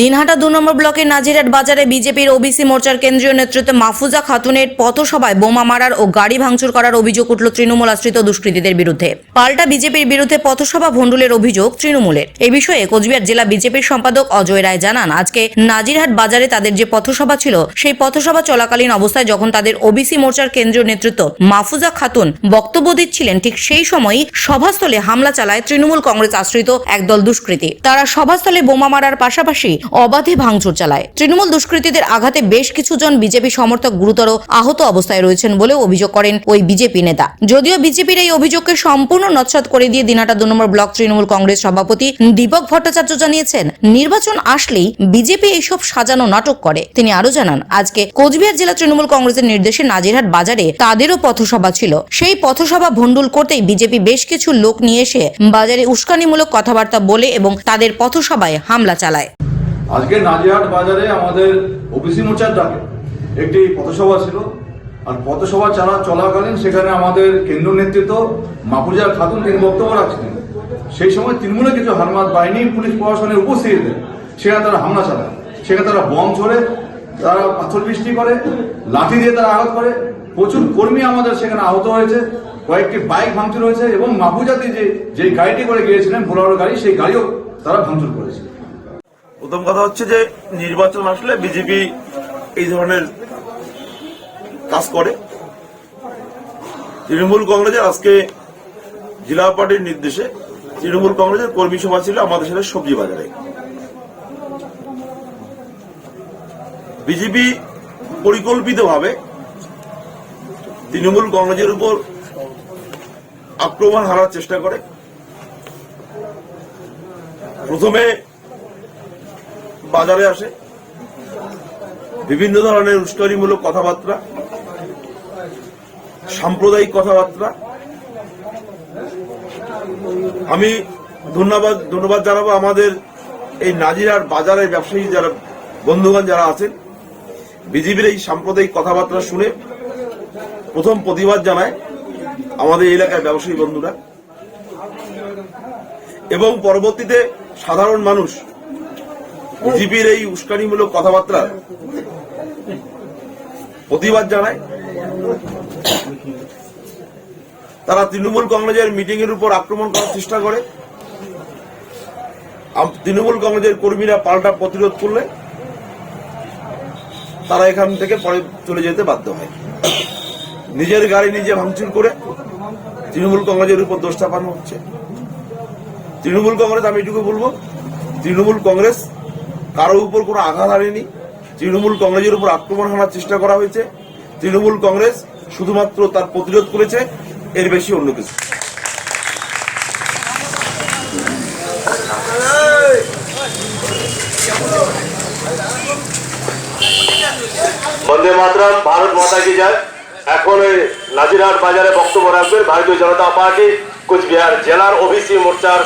দিনহাটা দু নম্বর ব্লকের নাজিরহাট বাজারে বিজেপির ওবিসি মোর্চার কেন্দ্রীয় নেতৃত্বে মাহফুজা খাতুনের পথসভায় বোমা মারার ও গাড়ি ভাঙচুর করার অভিযোগ উঠল তৃণমূল আশ্রিত দুষ্কৃতীদের বিরুদ্ধে। পাল্টা বিজেপির বিরুদ্ধে পথসভা ভণ্ডুলের অভিযোগ তৃণমূলের। এ বিষয়ে কোচবিহার জেলা বিজেপির সম্পাদক অজয় রায় জানান, আজকে নাজিরহাট বাজারে তাদের যে পথসভা ছিল, সেই পথসভা চলাকালীন অবস্থায় যখন তাদের ওবিসি মোর্চার কেন্দ্রীয় নেতৃত্ব মাহফুজা খাতুন বক্তব্য দিচ্ছিলেন, ঠিক সেই সময়ই সভাস্থলে হামলা চালায় তৃণমূল কংগ্রেস আশ্রিত একদল দুষ্কৃতী। তারা সভাস্থলে বোমা মারার পাশাপাশি অবাধে ভাঙচুর চালায়। তৃণমূল দুষ্কৃতীদের আঘাতে বেশ কিছু জন বিজেপি সমর্থক গুরুতর আহত অবস্থায় রয়েছেন বলে অভিযোগ করেন ওই বিজেপি নেতা। যদিও বিজেপির এই অভিযোগকে সম্পূর্ণ নৎসাত করে দিয়ে দিনাটা দু নম্বর ব্লক তৃণমূল কংগ্রেস সভাপতি দীপক ভট্টাচার্য জানিয়েছেন, নির্বাচন আসলেই বিজেপি এইসব সাজানো নাটক করে। তিনি আরও জানান, আজকে কোচবিহার জেলা তৃণমূল কংগ্রেসের নির্দেশে নাজিরহাট বাজারে তাদেরও পথসভা ছিল। সেই পথসভা ভণ্ডুল করতেই বিজেপি বেশ কিছু লোক নিয়ে এসে বাজারে উস্কানিমূলক কথাবার্তা বলে এবং তাদের পথসভায় হামলা চালায়। আজকে নাজিহাট বাজারে আমাদের ওবিসি মোর্চার ডাকে একটি পথসভা ছিল। আর পথসভা চালা চলাকালীন সেখানে আমাদের কেন্দ্র নেতৃত্ব মাহফুজা খাতুন তিনি বক্তব্য রাখছিলেন। সেই সময় তৃণমূলের কিছু হারমাত বাহিনী, পুলিশ প্রশাসনের উপস্থিতিতে সেখানে তারা হামলা চালায়। সেখানে তারা বম ছড়ে, তারা পাথর বৃষ্টি করে, লাঠি দিয়ে তারা আঘাত করে। প্রচুর কর্মী আমাদের সেখানে আহত হয়েছে। কয়েকটি বাইক ভাঙচুর হয়েছে এবং মাহফুজাতি যে যে গাড়িটি করে গিয়েছিলেন বোলারো গাড়ি, সেই গাড়িও তারা ভাঙচুর করেছে। প্রথম কথা হচ্ছে যে নির্বাচন আসলে বিজেপি এই ধরনের কাজ করে। তৃণমূল কংগ্রেসের আজকে জেলা পার্টির নির্দেশে তৃণমূল কংগ্রেসের কর্মী সভা ছিল আমাদের সাথে সবজি বাজারে। বিজেপি পরিকল্পিতভাবে তৃণমূল কংগ্রেসের উপর আক্রমণ হারার চেষ্টা করে। প্রথমে বাজারে আসে। বিভিন্ন ধরনের উস্কানিমূলক কথাবার্তা, সাম্প্রদায়িক কথাবার্তা। আমি ধন্যবাদ ধন্যবাদ জানাব আমাদের এই নাজিরার বাজারের ব্যবসায়ী যারা, বন্ধুগণ যারা আছেন। বিজেপির এই সাম্প্রদায়িক কথাবার্তা শুনে প্রথম প্রতিবাদ জানায় আমাদের এলাকার ব্যবসায়ী বন্ধুরা। এবং পরবর্তীতে সাধারণ মানুষ বিজেপির এই উস্কানিমূলক কথাবার্তা প্রতিবাদ জানায়। তারা তৃণমূল কংগ্রেসের মিটিং এর উপর আক্রমণ করার চেষ্টা করে। তৃণমূল কংগ্রেসের কর্মীরা পাল্টা প্রতিরোধ করলে তারা এখান থেকে পরে চলে যেতে বাধ্য হয়। নিজের গাড়ি নিজে ভাঙচুর করে তৃণমূল কংগ্রেসের উপর দোষ চাপানো হচ্ছে। তৃণমূল কংগ্রেস, আমি এটুকু বলব, তৃণমূল কংগ্রেস কারও উপর কোনো আঘাত আনেনি তৃণমূল কংগ্রেসের উপর আক্রমণ হানার চেষ্টা করা হয়েছে। তৃণমূল কংগ্রেস শুধুমাত্র তার প্রতিরোধ করেছে এর বেশি অন্য কিছু। বন্দে মাতরম ভারত মাতা কি যায় এখন ওই নাজিরহাট বাজারে বক্তব্য রাখবেন ভারতীয় জনতা পার্টি কুচবিহার জেলার ওবিসি মোর্চার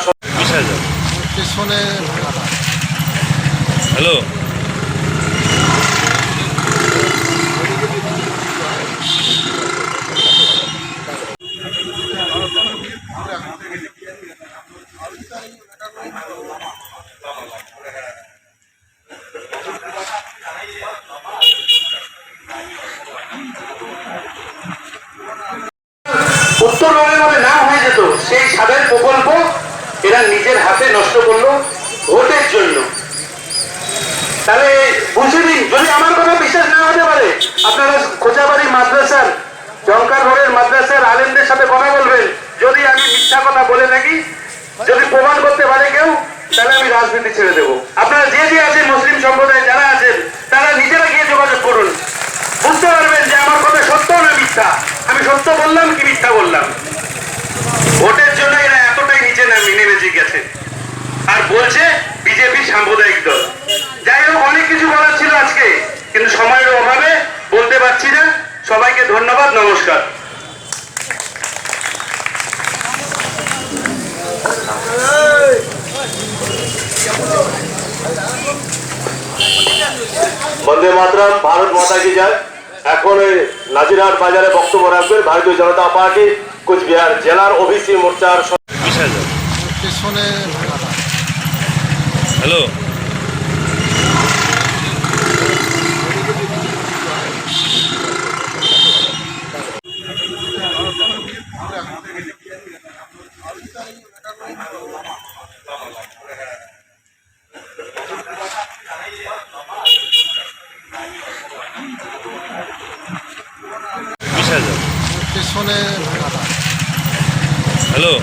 পেছনে হ্যালো। উত্তরবঙ্গের মধ্যে না হয়ে যেত সেই সাদের প্রকল্প এরা নিজের হাতে নষ্ট করল, ভোটের জন্য। তাহলে বুঝে দিন যদি আমার কথা বিশ্বাস না হতে পারে, আপনারা খোঁজাবাড়ি মাদ্রাসার জঙ্কার রোডের মাদ্রাসার আলেমদের সাথে কথা বলবেন। যদি আমি মিথ্যা কথা বলে থাকি, যদি প্রমাণ করতে পারে কেউ তাহলে আমি রাজনীতি ছেড়ে দেবো আপনারা যে যে আছেন মুসলিম সম্প্রদায়ে যারা আছেন তারা নিজেরা গিয়ে যোগাযোগ করুন বুঝতে পারবেন যে আমার কথা সত্য না মিথ্যা আমি সত্য বললাম কি মিথ্যা বললাম ভোটের জন্য এরা এতটাই নিচে নামি নেমে গেছে আর বলছে বিজেপি সাম্প্রদায়িক দল যাই হোক অনেক কিছু বলার ছিল আজকে কিন্তু সময়ের অভাবে বলতে পারছি না সবাইকে ধন্যবাদ নমস্কার। বন্দে মাতরম ভারত মাতা কি যায় এখন ওই নাজিরহাট বাজারে বক্তব্য রাখবেন ভারতীয় জনতা পার্টি কুচবিহার জেলার ওবিসি মোর্চার হ্যালো। বিশ হাজার। পেছনে হ্যালো